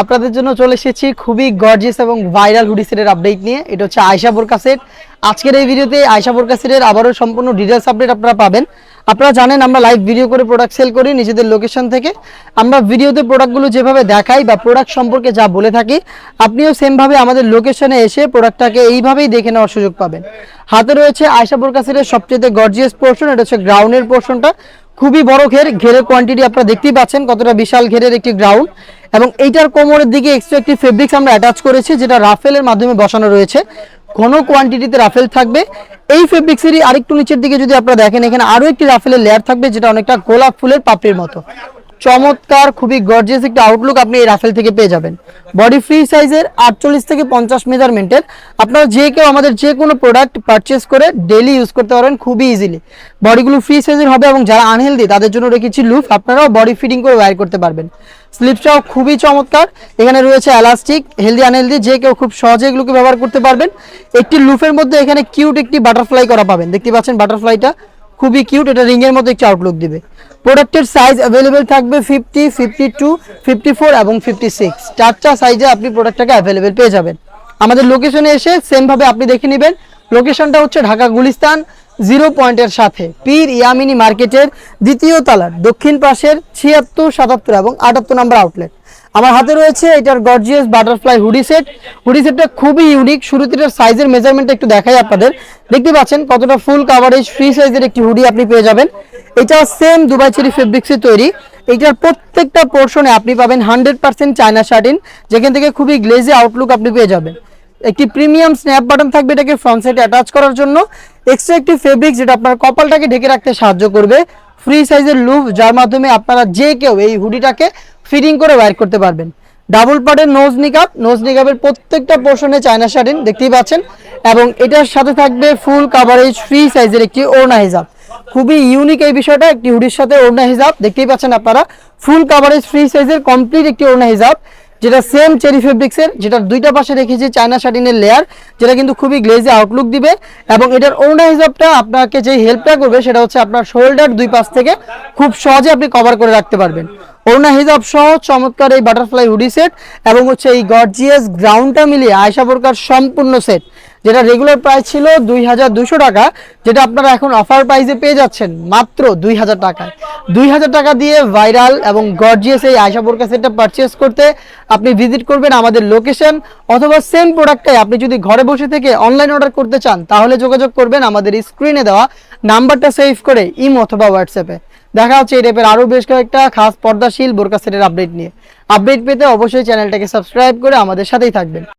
আপনাদের জন্য চলে এসেছি খুবই গর্জিয়াস এবং ভাইরাল হুডি সেটের আপডেট নিয়ে। এটা হচ্ছে আয়শা বোরকা সেট আজকের এই ভিডিওতে আয়শা বোরকা সেটের আবারও সম্পূর্ণ ডিটেলস আপডেট আপনারা পাবেন। আপনারা জানেন, আমরা লাইভ ভিডিও করে প্রোডাক্ট সেল করি নিজেদের লোকেশন থেকে। আমরা ভিডিওতে প্রোডাক্টগুলো যেভাবে দেখাই বা প্রোডাক্ট সম্পর্কে যা বলে থাকি, আপনিও সেমভাবে আমাদের লোকেশনে এসে প্রোডাক্টটাকে এইভাবেই দেখে নেওয়ার সুযোগ পাবেন। হাতে রয়েছে আয়শা বোরকা সেটের সবচেয়ে গর্জিয়াস পোর্শন এটা হচ্ছে গ্রাউন্ডের পোর্শনটা খুবই বড় ঘের, ঘেরের কোয়ান্টিটি আপনারা দেখতেই পাচ্ছেন কতটা বিশাল ঘেরের একটি গ্রাউন্ড এবং এইটার কোমরের দিকে এক্সট্রা একটি ফেব্রিক্স আমরা অ্যাটাচ করেছি, যেটা রাফেলের মাধ্যমে বসানো রয়েছে। ঘন কোয়ান্টিটিতে রাফেল থাকবে। এই ফেব্রিক্সেরই আরেকটু নিচের দিকে যদি আপনারা দেখেন, এখানে আরও একটি রাফেলের লেয়ার থাকবে, যেটা অনেকটা গোলাপ ফুলের পাপড়ির মতো। চমৎকার, খুবই গর্জিয়াস একটা আউটলুক আপনি এই রাফেল থেকে পেয়ে যাবেন। বডি ফ্রি সাইজের আটচল্লিশ থেকে পঞ্চাশ মেজারমেন্টের আপনারা যে কেউ আমাদের যে কোনো প্রোডাক্ট পারচেস করে ডেলি ইউজ করতে পারবেন খুবই ইজিলি বডিগুলো ফ্রি সাইজের হবে এবং যারা আনহেলদি তাদের জন্য রেখেছি লুফ আপনারাও বডি ফিটিং করে ওয়্যার করতে পারবেন। স্লিপসটাও খুবই চমৎকার। এখানে রয়েছে এলাস্টিক হেলদি আনহেলদি যে কেউ খুব সহজে এগুলোকে ব্যবহার করতে পারবেন। একটি লুফের মধ্যে এখানে কিউট একটি বাটারফ্লাই করা পাবেন। দেখতে পাচ্ছেন বাটারফ্লাইটা খুবই কিউট এটা রিংয়ের মতো একটি আউটলুক দিবে। প্রোডাক্টের সাইজ অ্যাভেলেবেল থাকবে fifty fifty two fifty four এবং ফিফটি সিক্স চারটা সাইজে আপনি প্রোডাক্টটাকে অ্যাভেলেবেল পেয়ে যাবেন। আমাদের লোকেশনে এসে সেমভাবে আপনি দেখে নেবেন। লোকেশনটা হচ্ছে ঢাকা গুলিস্তান। জিরো পয়েন্টের সাথে পীর ইয়ামিনী মার্কেটের দ্বিতীয় তালার দক্ষিণ পাশের ছিয়াত্তর, সাতাত্তর এবং আটাত্তর নম্বর আউটলেট আমার হাতে রয়েছে এটার gorgeous butterfly hoodie set hoodie সেটটা খুবই ইউনিক শুরুতে এটার সাইজের মেজারমেন্ট একটু দেখাই আপনাদের। দেখতে পাচ্ছেন কতটা ফুল কাভারেজ ফ্রি সাইজের একটি হুডি আপনি পেয়ে যাবেন। এটা সেম দুবাই চেরি ফেব্রিক্সে তৈরি। এটার প্রত্যেকটা পোর্শনে আপনি পাবেন হান্ড্রেড পার্সেন্ট চায়না শার্টিন যেখান থেকে খুবই গ্লেজে আউটলুক আপনি পেয়ে যাবেন। একটি প্রিমিয়াম স্ন্যাপ বাটন থাকবে এটাকে ফ্রন্ট সাইডে অ্যাটাচ করার জন্য। এক্সট্রা একটি ফেব্রিক যেটা আপনার কপালটাকে ঢেকে রাখতে সাহায্য করবে। ফ্রি সাইজের লুপ যার মাধ্যমে আপনারা যে কেউ এই হুডিটাকে ফিটিং করে ওয়্যার করতে পারবেন। ডাবল পার্টের নোজ নিকাপ নোজ নিকাপের প্রত্যেকটা পোর্শনে চায়না শার্টিন দেখতেই পাচ্ছেন। এবং এটার সাথে থাকবে ফুল কাভারেজ ফ্রি সাইজের একটি ওড়না হিজাব। খুবই ইউনিক এই বিষয়টা, একটি হুডির সাথে ওড়না হিজাব, দেখতেই পাচ্ছেন আপনারা। ফুল কাভারেজ ফ্রি সাইজের কমপ্লিট একটি ওড়না হিজাব। যেটা সেম চেরি ফেব্রিক্সের যেটার দুইটা পাশে রেখেছি চায়না শাটিনের লেয়ার যেটা কিন্তু খুবই গ্লেজে আউটলুক দিবে এবং এটার ওড়না হিসাবটা আপনাকে যে হেল্পটা করবে সেটা হচ্ছে আপনার শোল্ডার দুই পাশ থেকে খুব সহজে আপনি কভার করে রাখতে পারবেন। ওড়না হিজাব সহ চমৎকার এই বাটারফ্লাই হুডি সেট এবং হচ্ছে এই গর্জিয়াস গ্রাউন্ডটা মিলিয়ে আয়সা বোরকার সম্পূর্ণ সেট যেটা রেগুলার প্রাইস ছিল দুই টাকা, যেটা আপনারা এখন অফার প্রাইসে পেয়ে যাচ্ছেন মাত্র দুই হাজার টাকায়। দুই হাজার টাকা দিয়ে ভাইরাল এবং গর্জিয়াস এই আয়সা বোরকা সেটটা পারচেস করতে আপনি ভিজিট করবেন আমাদের লোকেশন অথবা সেম প্রোডাক্টটাই আপনি যদি ঘরে বসে থেকে অনলাইন অর্ডার করতে চান, তাহলে যোগাযোগ করবেন আমাদের স্ক্রিনে দেওয়া নাম্বারটা সেভ করে ইম অথবা হোয়াটসঅ্যাপে। দেখা হচ্ছে এই টাইপের আরও বেশ কয়েকটা খাস পর্দাশীল বোরকা সেটের আপডেট নিয়ে। আপডেট পেতে অবশ্যই চ্যানেলটাকে সাবস্ক্রাইব করে আমাদের সাথেই থাকবেন।